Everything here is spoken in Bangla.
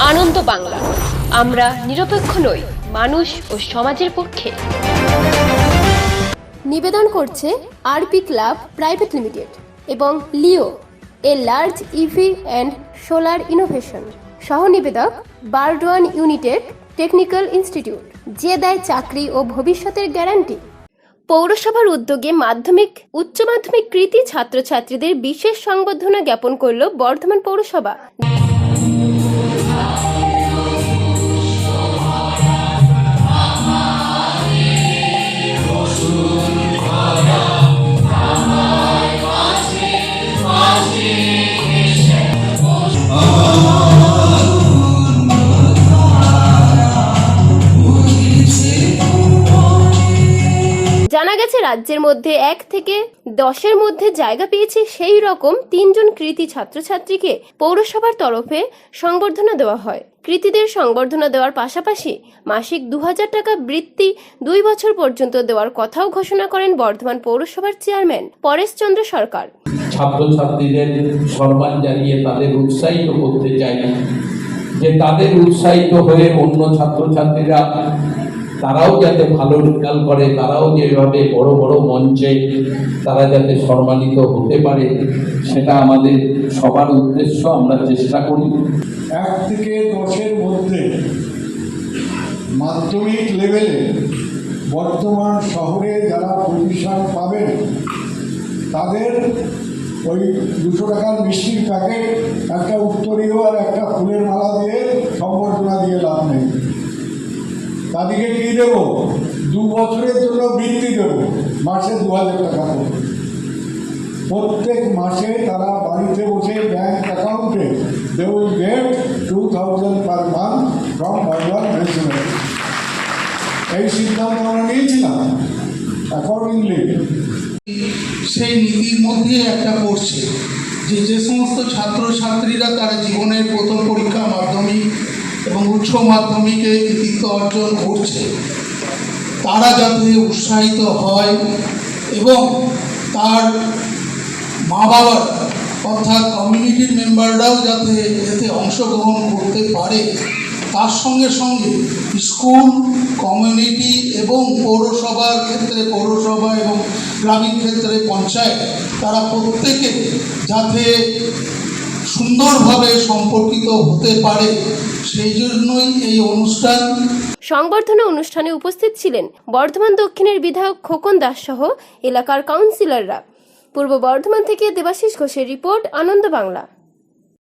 আনন্দ বাংলা। আমরা নিরপেক্ষ নই, মানুষ ও সমাজের পক্ষে। নিবেদন করছে আরপি ক্লাব প্রাইভেট লিমিটেড এবং Leo, a large EV and solar innovation. সহ নিবেদক বারডোয়ান ইউনিটেড টেকনিক্যাল ইনস্টিটিউট, যে দেয় চাকরি ও ভবিষ্যতের গ্যারান্টি। পৌরসভার উদ্যোগে মাধ্যমিক, উচ্চ মাধ্যমিক কৃতি ছাত্রছাত্রীদের বিশেষ সংবর্ধনা জ্ঞাপন করল বর্ধমান পৌরসভা। Oh. গেছে রাজ্যের মধ্যে এক থেকে দশের মধ্যে জায়গা পেয়েছে সেই রকম তিনজন কৃতি ছাত্রছাত্রীকে পৌরসভার তরফে সংবর্ধনা দেওয়া হয়। কৃতিদের সংবর্ধনা দেওয়ার পাশাপাশি মাসিক দু হাজার টাকা বৃত্তি দুই বছর পর্যন্ত দেওয়ার কথাও ঘোষণা করেন বর্ধমান পৌরসভার চেয়ারম্যান পরেশচন্দ্র সরকার। ছাত্রছাত্রীদের সম্মান জানিয়ে তাদের উৎসাহিত করতে চাই। যে তাদের উৎসাহিত হয়ে অন্য ছাত্রছাত্রীরা তারাও যাতে ভালো রেজাল্ট করে, তারাও যেভাবে বড় বড় মঞ্চে তারা যাতে সম্মানিত হতে পারে, সেটা আমাদের সবার উদ্দেশ্য, আমরা চেষ্টা করি। এক থেকে দশের মধ্যে মাধ্যমিক লেভেলে বর্তমান শহরে যারা পজিশন পাবেন, তাদের ওই দুশো টাকার মিষ্টির প্যাকেট একটা উত্তরীয় আর একটা ফুলের মালা দিয়ে সম্বর্ধনা দিয়ে লাভ নেই তাদেরকে কী দেবো? দু বছরের জন্য বৃত্তি দেবো। মাসে দু হাজার টাকা প্রত্যেক মাসে তারা বাড়িতে বসে ব্যাংক অ্যাকাউন্টে they will get two thousand per month from ভগবান রেজিমেন্ট এই সিদ্ধান্ত আমরা নিয়েছিলাম অ্যাকর্ডিংলি সেই নীতির মধ্যে একটা পড়ছে যে যে সমস্ত ছাত্রছাত্রীরা তারা জীবনের প্রথম পরীক্ষা উচ্চ মাধ্যমিকে কৃতিত্ব অর্জন করছে। তারা যাতে উৎসাহিত হয় এবং তার মা বাবার অর্থাৎ কমিউনিটির মেম্বাররাও যাতে এতে অংশগ্রহণ করতে পারে, তার সঙ্গে সঙ্গে স্কুল কমিউনিটি এবং পৌরসভার ক্ষেত্রে পৌরসভা এবং গ্রামীণ ক্ষেত্রে পঞ্চায়েত, তারা প্রত্যেকে যাতে সুন্দরভাবে সম্পর্কিত হতে পারে, সেই জন্যই এই অনুষ্ঠান। সংবর্ধনা অনুষ্ঠানে উপস্থিত ছিলেন বর্ধমান দক্ষিণের বিধায়ক খোকন দাস সহ এলাকার কাউন্সিলররা। পূর্ব বর্ধমান থেকে দেবাশিস ঘোষের রিপোর্ট, আনন্দ বাংলা।